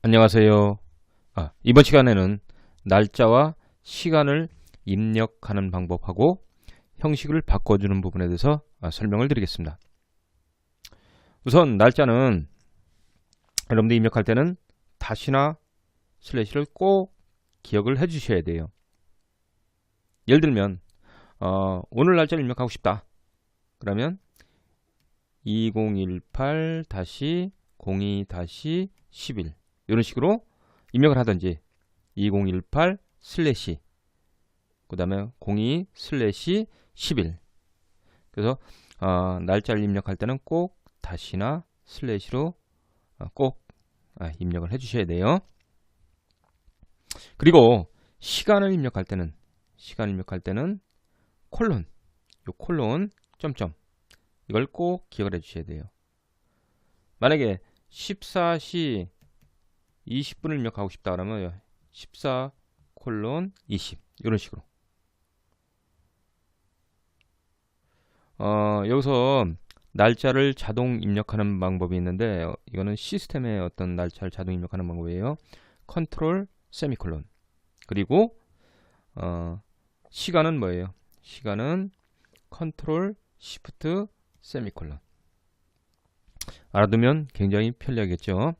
안녕하세요. 아, 이번 시간에는 날짜와 시간을 입력하는 방법하고 형식을 바꿔주는 부분에 대해서 아, 설명을 드리겠습니다. 우선 날짜는 여러분들 입력할 때는 다시나 슬래시를 꼭 기억을 해 주셔야 돼요. 예를 들면 어, 오늘 날짜를 입력하고 싶다. 그러면 2018-02-11 이런 식으로 입력을 하든지 2018 슬래시 그 다음에 02 슬래시 11 그래서 어, 날짜를 입력할 때는 꼭 다시나 슬래시로 어, 꼭 아, 입력을 해 주셔야 돼요. 그리고 시간을 입력할 때는 시간 입력할 때는 콜론 요 콜론 점점 이걸 꼭 기억을 해 주셔야 돼요. 만약에 14시 20분을 입력하고 싶다 그러면 14 콜론 20 이런 식으로 어, 여기서 날짜를 자동 입력하는 방법이 있는데 어, 이거는 시스템의 어떤 날짜를 자동 입력하는 방법이에요. 컨트롤 세미콜론 그리고 어, 시간은 뭐예요? 시간은 컨트롤 시프트 세미콜론 알아두면 굉장히 편리하겠죠.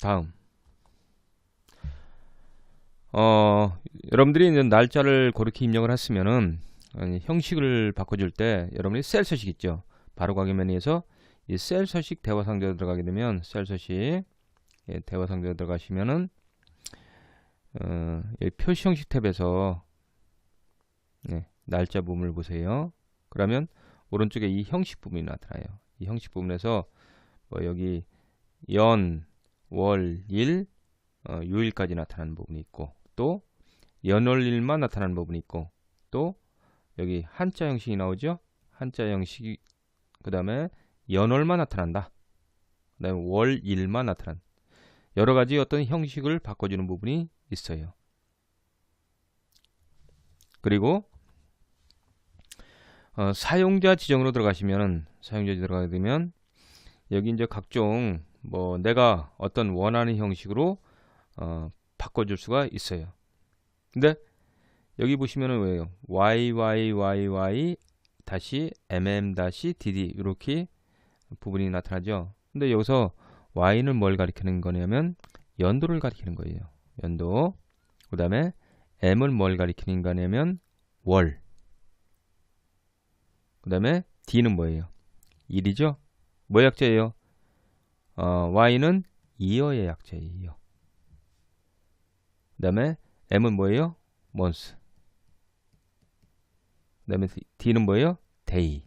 다음 어, 여러분들이 이제 날짜를 그렇게 입력을 했으면은 형식을 바꿔줄 때 여러분이 셀 서식 있죠. 바로 가기 메뉴에서 이 셀 서식 대화 상자에 들어가게 되면 셀 서식 예, 대화 상자에 들어가시면은 어, 표시 형식 탭에서 네, 날짜 부분을 보세요. 그러면 오른쪽에 이 형식 부분이 나타나요. 이 형식 부분에서 뭐 여기 연, 월, 일, 어, 요일까지 나타나는 부분이 있고 또 연월일만 나타나는 부분이 있고 또 여기 한자 형식이 나오죠. 한자 형식이 그 다음에 연월만 나타난다. 그 다음에 월일만 나타난 여러 가지 어떤 형식을 바꿔주는 부분이 있어요. 그리고 어, 사용자 지정으로 들어가시면은 사용자 들어가게 되면 여기 이제 각종 뭐 내가 어떤 원하는 형식으로 어, 바꿔줄 수가 있어요. 근데 여기 보시면은 왜요? YYYY 다시 MM 다시 DD 이렇게 부분이 나타나죠. 근데 여기서 Y는 뭘 가리키는 거냐면 연도를 가리키는 거예요. 연도. 그 다음에 M은 뭘 가리키는 거냐면 월. 그 다음에 D는 뭐예요? 일이죠? 뭐 약자예요? 어, Y는 이어의 약자예요. 그 다음에 M은 뭐예요? month. 그 다음에 D는 뭐예요? day.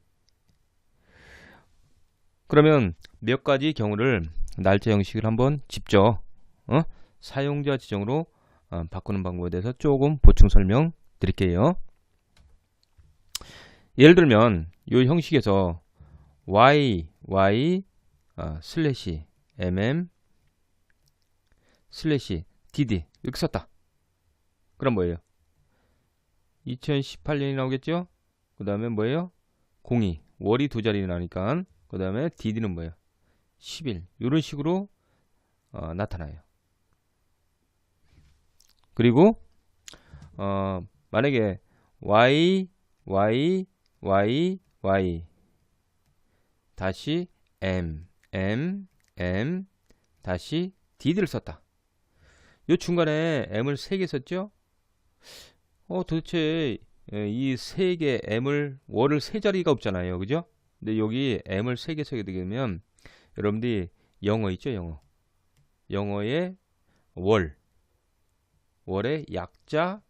그러면 몇 가지 경우를 날짜 형식을 한번 직접 어? 사용자 지정으로 어, 바꾸는 방법에 대해서 조금 보충 설명 드릴게요. 예를 들면 이 형식에서 y y 어, 슬래시 mm 슬래시 dd 이렇게 썼다. 그럼 뭐예요? 2018년이 나오겠죠? 그 다음에 뭐예요? 02 월이 두 자리 나니까 그 다음에 dd는 뭐예요? 10일 이런 식으로 어, 나타나요. 그리고 어, 만약에 y y y y 다시 m m m 다시 dd를 썼다. 요 중간에 m을 3개 썼죠? 어 도대체 이세개 m을 월을 세 자리가 없잖아요. 그죠? 근데 여기 m을 세개 쓰게 되면 여러분들이 영어 있죠, 영어. 영어의 월 월의 약자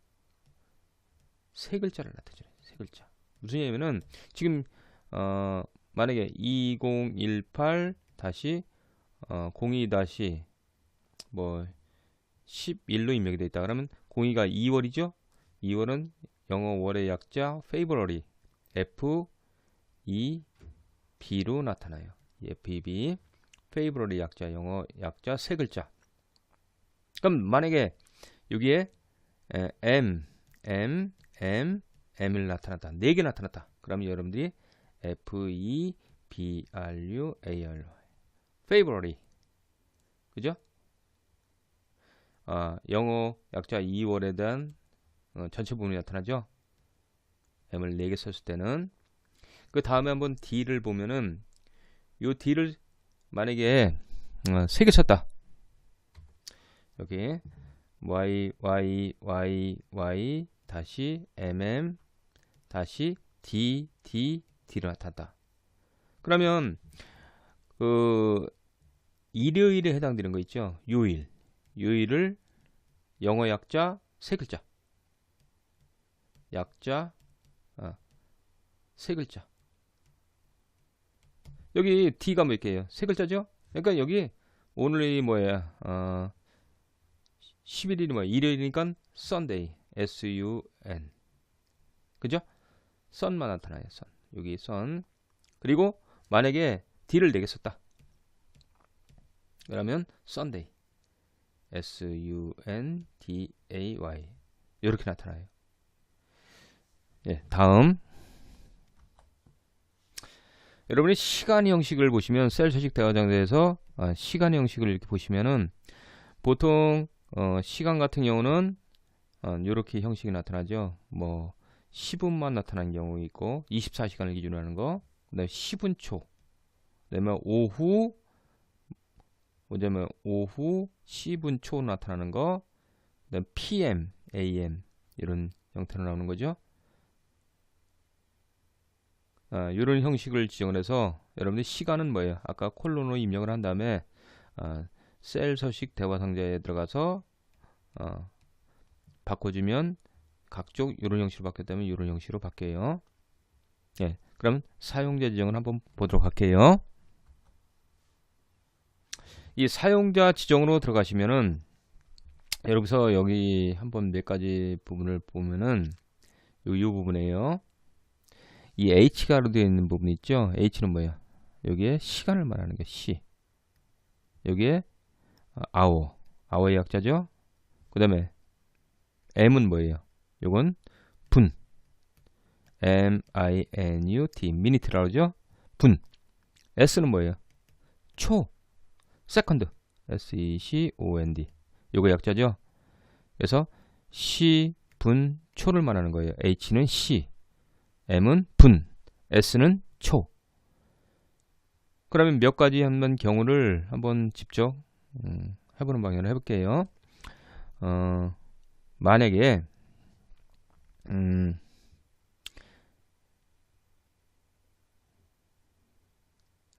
세 글자를 나타내요. 세 글자. 무슨 얘기냐면은 지금 어 만약에 2018 다시 어, 02 다시 뭐 11로 입력이 되어 있다 그러면 02가 2월이죠. 2월은 영어 월의 약자 favorably F E B로 나타나요. F E B favorably 약자 영어 약자 세 글자. 그럼 만약에 여기에 M M M M을 나타났다. 네 개 나타났다. 그러면 여러분들이 F E B R U A R favorably 그죠? 아, 영어 약자 2월에 대한 어, 전체 부분이 나타나죠. m을 4개 썼을 때는 그 다음에 한번 d를 보면은 요 d를 만약에 어, 3개 썼다. 여기 y y y y 다시 mm 다시 d d d로 나타났다. 그러면 그 일요일에 해당되는 거 있죠. 요일. 요일을 영어 약자 세 글자. 약자 어, 세 글자. 여기 D가 몇 개예요? 세 글자죠? 그러니까 여기 오늘이 뭐야? 어, 11일이 뭐야? 일요일이니까 Sunday. S U N. 그죠? sun만 나타나요. sun. 여기 sun. 그리고 만약에 D를 4개 썼다. 그러면 Sunday. S U N D A Y. 이렇게 나타나요. 예, 다음. 여러분이 시간 형식을 보시면 셀 서식 대화장에서 아, 시간 형식을 이렇게 보시면은 보통 어, 시간 같은 경우는 어, 이렇게 형식이 나타나죠. 뭐 10분만 나타나는 경우 있고 24시간을 기준으로 하는 거. 그다음에 10분 초. 그다음에 오후 뭐냐면 오후 10분 초 나타나는 거. 그다음 PM, AM 이런 형태로 나오는 거죠. 아, 이런 형식을 지정을 해서 여러분들 시간은 뭐예요? 아까 콜론으로 입력을 한 다음에 아, 셀 서식 대화 상자에 들어가서 어, 바꿔주면 각종 이런 형식으로 바뀌었다면 이런 형식으로 바뀌어요. 예, 그럼 사용자 지정을 한번 보도록 할게요. 이 사용자 지정으로 들어가시면은 여기서 여기 한번 몇 가지 부분을 보면은 요, 요 부분이에요. 이 H가로 되어 있는 부분 있죠? H는 뭐야? 여기에 시간을 말하는 게 시. 여기에 아워. 아워의 약자죠? 그 다음에 M은 뭐예요? 요건 분. M-I-N-U-T. 미니트라고 그러죠? 분. S는 뭐예요? 초. 세컨드. S-E-C-O-N-D. 요거 약자죠? 그래서 시, 분, 초를 말하는 거예요. H는 시. M은 분, S는 초. 그러면 몇 가지 한번 경우를 한번 직접 음, 해보는 방향으로 해볼게요. 어, 만약에 음,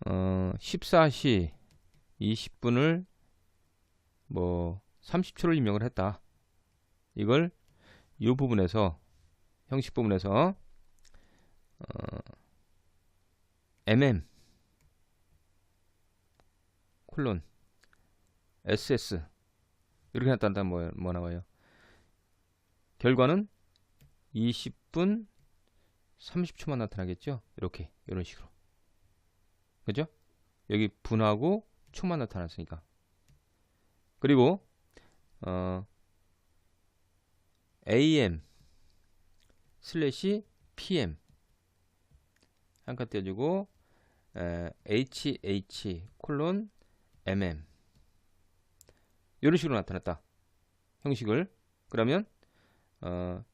어, 14시 20분을 뭐 30초를 입력을 했다. 이걸 이 부분에서 형식 부분에서 어, mm 콜론 ss 이렇게 나타난다면 뭐, 뭐 나와요? 결과는 20분 30초만 나타나겠죠? 이렇게 이런 식으로 그죠? 여기 분하고 초만 나타났으니까. 그리고 어, am 슬래시 pm 한칸 떼어주고 에, hh 콜론 mm 이런 식으로 나타났다. 형식을. 그러면 어,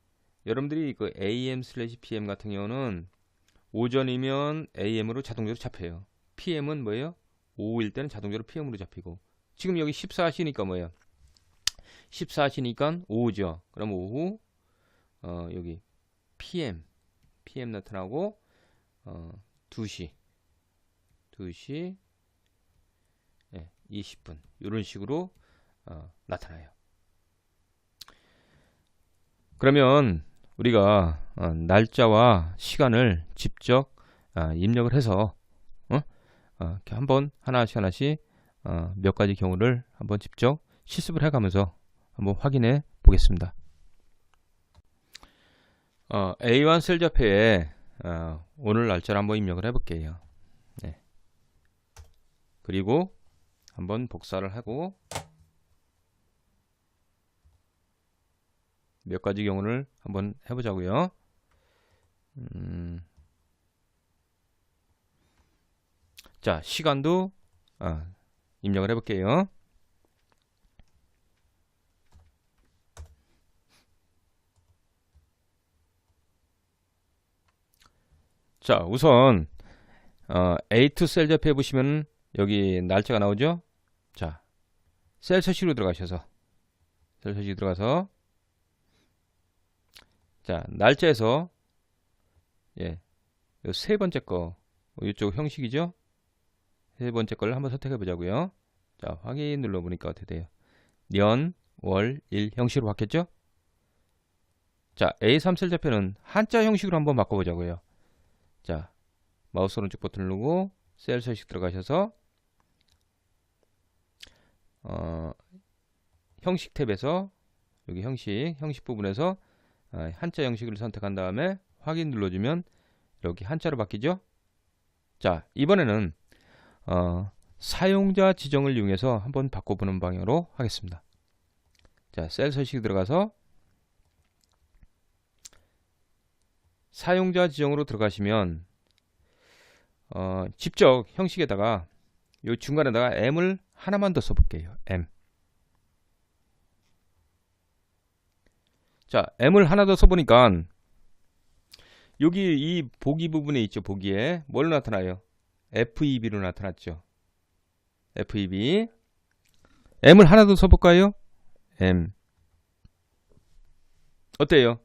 여러분들이 그 am 슬래시 pm 같은 경우는 오전이면 am으로 자동적으로 잡혀요. Pm은 뭐예요 오후일 때는 자동적으로 pm으로 잡히고 지금 여기 14시니까 뭐예요 14시니까 오후죠 그럼 오후 어, 여기 pm pm 나타나고 어, 2시 2시 예, 20분 이런 식으로 어, 나타나요. 그러면 우리가 어, 날짜와 시간을 직접 어, 입력을 해서 어? 어, 이렇게 한번 하나씩 하나씩 어, 몇 가지 경우를 한번 직접 실습을 해가면서 한번 확인해 보겠습니다. 어, A1 셀 좌표에 어, 오늘 날짜를 한번 입력을 해볼게요. 네. 그리고 한번 복사를 하고 몇 가지 경우를 한번 해보자고요. 음, 자, 시간도 아, 입력을 해볼게요. 자, 우선 어, A2 셀 옆에 보시면 여기 날짜가 나오죠? 자, 셀 서식으로 들어가셔서 셀 서식 들어가서 자, 날짜에서 예, 세 번째 거 이쪽 형식이죠? 세 번째 걸 한번 선택해 보자고요. 자, 확인 눌러 보니까 어떻게 돼요? 년, 월, 일 형식으로 바뀌었죠? 자, A3 셀 좌표는 한자 형식으로 한번 바꿔 보자고요. 자, 마우스 오른쪽 버튼 누르고 셀 서식 들어가셔서 어, 형식 탭에서 여기 형식 형식 부분에서 어, 한자 형식을 선택한 다음에 확인 눌러주면 이렇게 한자로 바뀌죠. 자 이번에는 어, 사용자 지정을 이용해서 한번 바꿔보는 방향으로 하겠습니다. 자 셀 서식 들어가서 사용자 지정으로 들어가시면 어, 직접 형식에다가 요 중간에다가 m을 하나만 더 써볼게요. m. 자, m을 하나 더 써보니까 여기 이 보기 부분에 있죠. 보기에 뭘로 나타나요? FEB로 나타났죠. FEB. m을 하나 더 써볼까요? m. 어때요?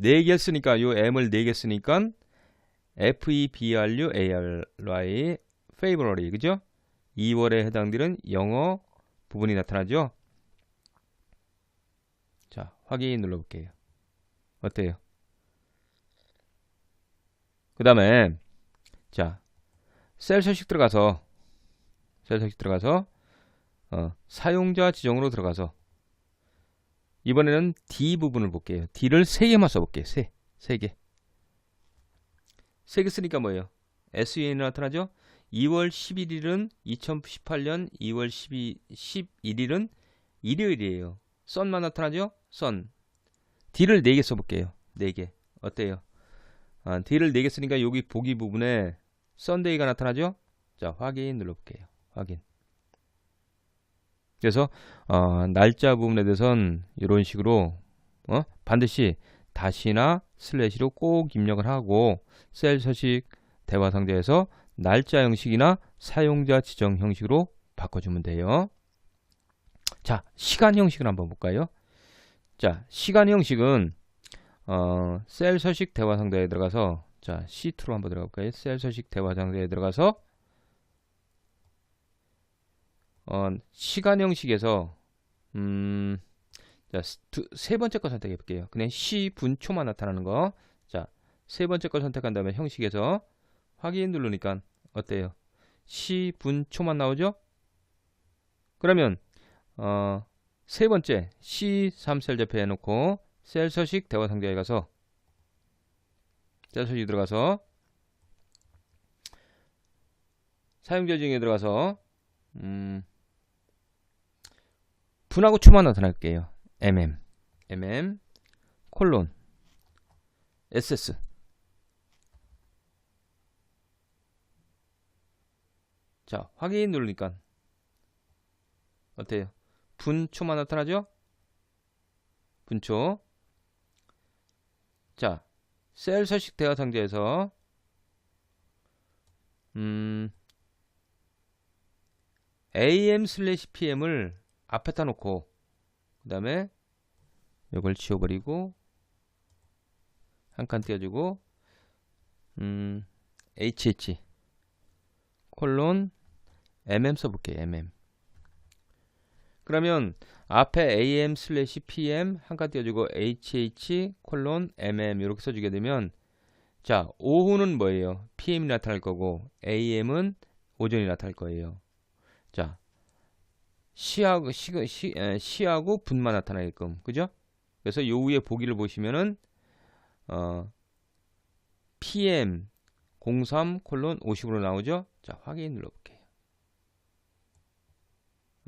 4개 쓰니까 요 m을 4개 쓰니까 FEBRU ARY favorably 그죠? 2월에 해당되는 영어 부분이 나타나죠? 자, 확인 눌러볼게요. 어때요? 그 다음에, 자, 셀 서식 들어가서, 셀 서식 들어가서, 어, 사용자 지정으로 들어가서, 이번에는 D 부분을 볼게요. D를 3개만 써볼게요. 3, 3개. 3개 쓰니까 뭐예요? SUN이 나타나죠? 2월 11일은 2018년 2월 12, 11일은 일요일이에요. 썬만 나타나죠? 썬. D를 4개 써볼게요. 4개. 어때요? 아, D를 4개 쓰니까 여기 보기 부분에 썬데이가 나타나죠? 자, 확인 눌러볼게요. 확인. 그래서 어, 날짜 부분에 대해서는 이런 식으로 어? 반드시 다시나 슬래시로 꼭 입력을 하고 셀 서식 대화 상자에서 날짜 형식이나 사용자 지정 형식으로 바꿔주면 돼요. 자, 시간 형식을 한번 볼까요? 자, 시간 형식은 어, 셀 서식 대화 상자에 들어가서 자, C2로 한번 들어가 볼까요? 셀 서식 대화 상자에 들어가서 어, 시간 형식에서 음, 자, 두, 세 번째 거 선택해 볼게요. 그냥 시 분초만 나타나는 거. 자, 세 번째 걸 선택한 다음에 형식에서 확인 누르니까 어때요? 시 분초만 나오죠? 그러면 어, 세 번째 C3셀 접해 놓고 셀 서식 대화 상자에 가서 셀 서식 들어가서 사용자 중에 들어가서 음, 분하고 초만 나타날게요. mm mm 콜론 ss 자 확인 누르니까 어때요? 분초만 나타나죠? 분초 자 셀 서식 대화 상자에서 음 am 슬래시 pm을 앞에다 놓고 그 다음에 이걸 지워버리고 한 칸 띄워주고 음 hh 콜론 mm 써볼게요 mm 그러면 앞에 am 슬래시 pm 한칸 띄워주고 hh 콜론 mm 이렇게 써주게 되면 자 오후는 뭐예요 pm이 나타날 거고 am은 오전이 나타날 거예요 자 시하고 시, 시, 에, 시하고 분만 나타나게끔 그죠? 그래서 요 위에 보기를 보시면은 어, PM 03 콜론 50으로 나오죠? 자 확인 눌러볼게요.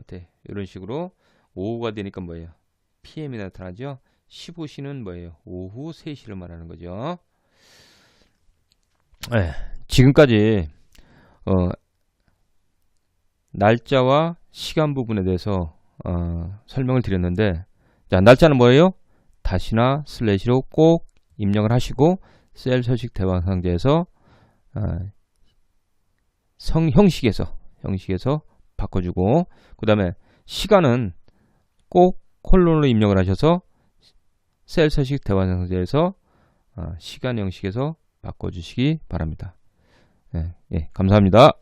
어때? 이런 식으로 오후가 되니까 뭐예요? PM이 나타나죠? 15시는 뭐예요? 오후 3시를 말하는 거죠. 네, 지금까지 어, 날짜와 시간 부분에 대해서 어, 설명을 드렸는데 자 날짜는 뭐예요? 다시나 슬래시로 꼭 입력을 하시고 셀 서식 대화 상자에서 아, 성 형식에서 형식에서 바꿔주고 그 다음에 시간은 꼭 콜론으로 입력을 하셔서 셀 서식 대화 상자에서 아, 시간 형식에서 바꿔주시기 바랍니다. 예, 예, 감사합니다.